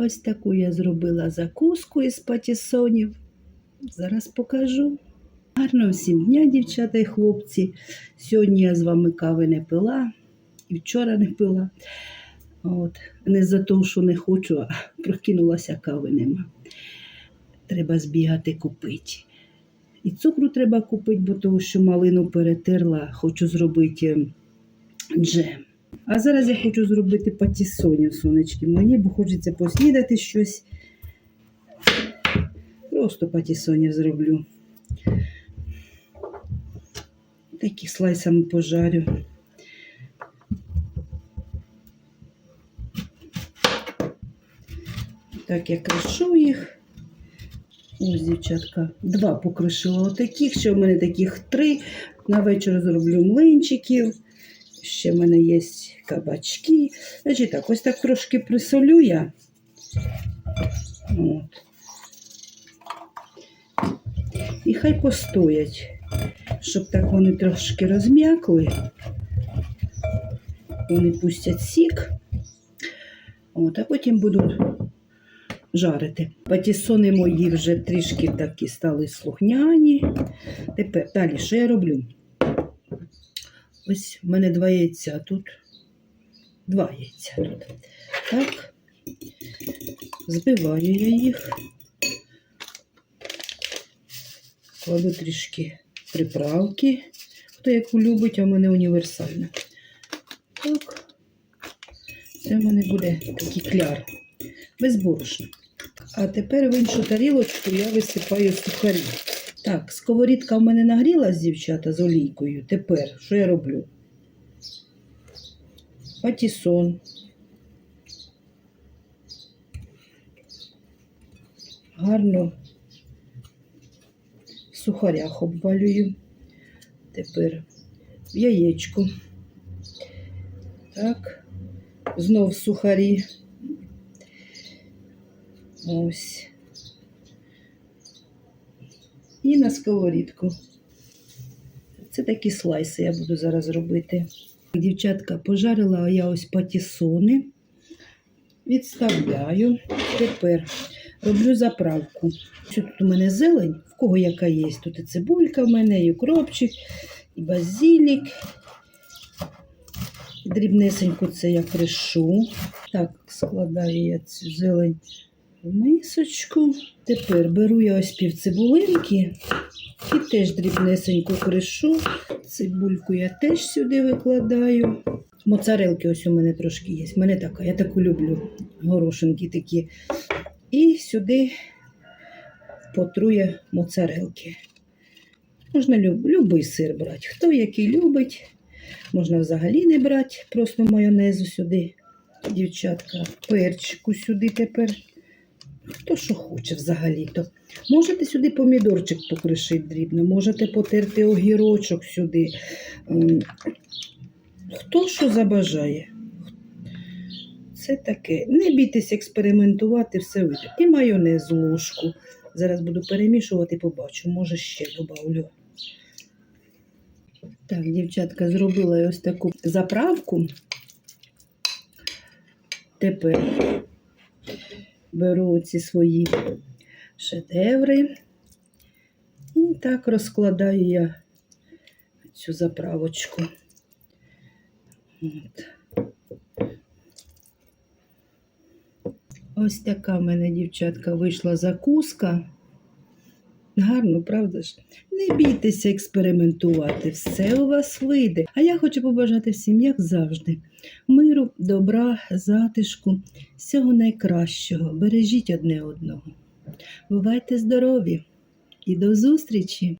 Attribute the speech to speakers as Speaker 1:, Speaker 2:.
Speaker 1: Ось таку я зробила закуску із патісонів. Зараз покажу. Гарного всім дня, дівчата і хлопці. Сьогодні я з вами кави не пила, і вчора не пила. От. Не за те, що не хочу, а прокинулася кави нема. Треба збігати купити. І цукру треба купити, бо того, що малину перетерла, хочу зробити е, джем. А зараз я хочу зробити патісонів, сонечки мої, бо хочеться поснідати щось. Просто патісонів зроблю. Такі слайсами пожарю. Так, я кришу їх. Ось, дівчатка, два покришила отаких, ще в мене таких три. На вечір зроблю млинчиків. Ще в мене є кабачки. Значить так, ось так трошки присолю я. От. І хай постоять, щоб так вони трошки розм'якли. Вони пустять сік. От, а потім будуть жарити. Патісони мої вже трішки такі стали слухняні. Тепер далі, що я роблю? Ось в мене два яйця тут. Два яйця тут. Так, збиваю я їх. Кладу трішки приправки. Хто яку любить, а в мене універсальна. Так. Це в мене буде такий кляр. Без борошна. А тепер в іншу тарілочку я висипаю сухарі. Так, сковорідка в мене нагрілась, дівчата, з олійкою. Тепер що я роблю? Патісон. Гарно в сухарях обвалюю. Тепер яєчко. Так, знов сухарі. Ось. І на сковорідку. Це такі слайси я буду зараз робити. Дівчатка, пожарила я ось патісони. Відставляю. Тепер роблю заправку. Що тут у мене зелень, в кого яка є. Тут і цибулька в мене, і укропчик, і базилік. Дрібнесенько це я кришу. Так, складаю я цю зелень в мисочку. Тепер беру я ось пів цибулинки і теж дрібнесенько кришу. Цибульку я теж сюди викладаю. Моцарелки ось у мене трошки є. У мене така, я таку люблю. Горошинки такі. І сюди потрує моцарелки. Можна люб, любий сир брати. Хто який любить, можна взагалі не брати, просто майонезу сюди, дівчатка, перчику сюди тепер. Хто що хоче взагалі-то. Можете сюди помідорчик покришити дрібно, можете потерти огірочок сюди. Ем, Хто що забажає. Це таке. Не бійтесь експериментувати, все вийде. І майонез ложку. Зараз буду перемішувати, побачу, може ще добавлю. Так, дівчатка, зробила ось таку заправку. Тепер беру ці свої шедеври і так розкладаю я цю заправочку. От. Ось така в мене, дівчатка, вийшла закуска. Гарно, правда ж? Не бійтеся експериментувати, все у вас вийде. А я хочу побажати всім, як завжди, миру, добра, затишку, всього найкращого. Бережіть одне одного. Бувайте здорові і до зустрічі!